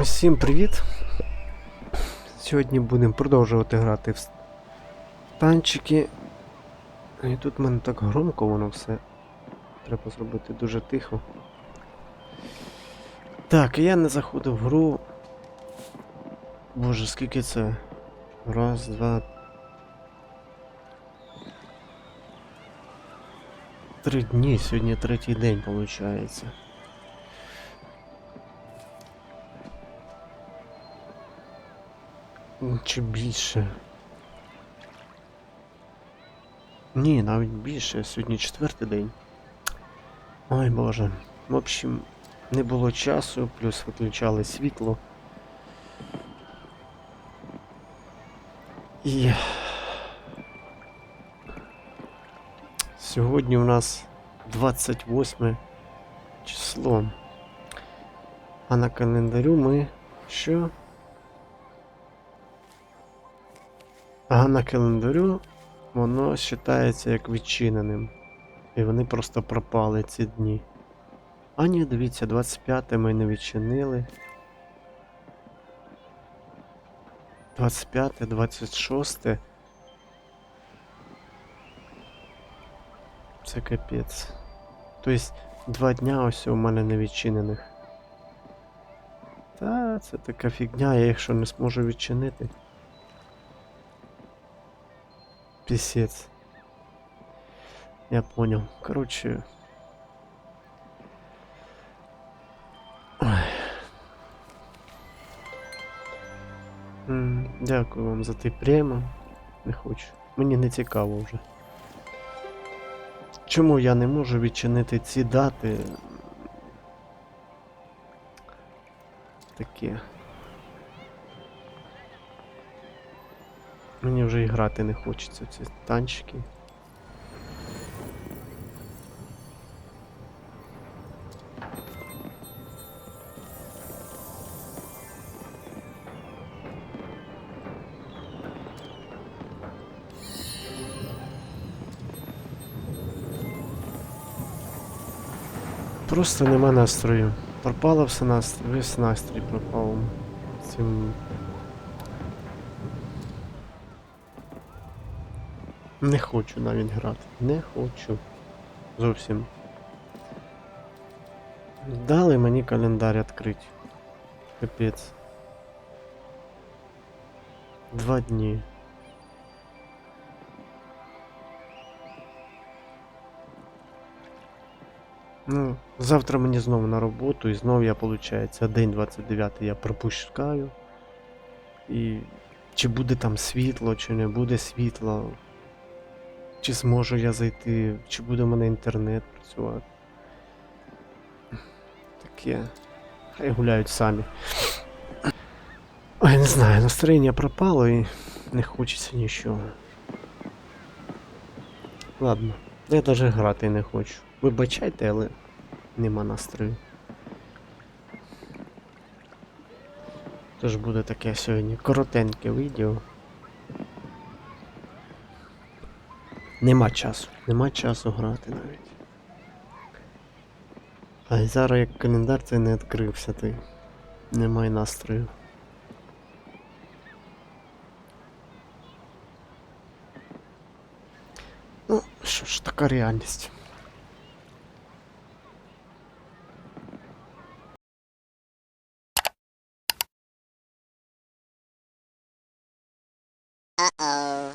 Усім привіт! Сьогодні будемо продовжувати грати в танчики. І тут в мене так громко воно все. Треба зробити дуже тихо. Так, я не заходив в гру. Боже, скільки це? Раз, два. Три дні, сьогодні третій день виходить. Чи більше? Ні, навіть більше. Сьогодні четвертий день. Ой боже. В общем, не було часу, плюс виключали світло. І... Сьогодні у нас 28 число. А на календарю ми що? А на календарю воно вважається як відчиненим. І вони просто пропали ці дні. А ні, дивіться, 25 ми не відчинили. 25, 26. Це капець. Тобто два дня ось у мене не відчинених. Та, це така фігня, я їх що не зможу відчинити. Писец. Я понял. Короче. Дякую вам за той прямо. Не хочу. Мені не цікаво вже. Чому я не можу відчинити ці дати? Таке. Мені вже і грати не хочеться ці танчики. Просто нема настрою. Пропало все настрій, весь настрій пропав. Цим Не хочу навіть грати. Не хочу. Зовсім. Дали мені календар відкрити. Капець. Два дні. Ну, завтра мені знову на роботу і знову я, виходить, день 29 я пропускаю. І чи буде там світло, чи не буде світла. Чи зможу я зайти, чи буде в мене інтернет працювати. Таке. Хай гуляють самі. Ой, не знаю, настроєння пропало і не хочеться нічого. Ладно, я навіть грати не хочу. Вибачайте, але нема настрою. Тож буде таке сьогодні коротеньке відео. Нема часу, нема часу грати навіть. А зараз як календар цей не відкрився, ти немає настрою. Ну, що ж, така реальність. Uh-oh.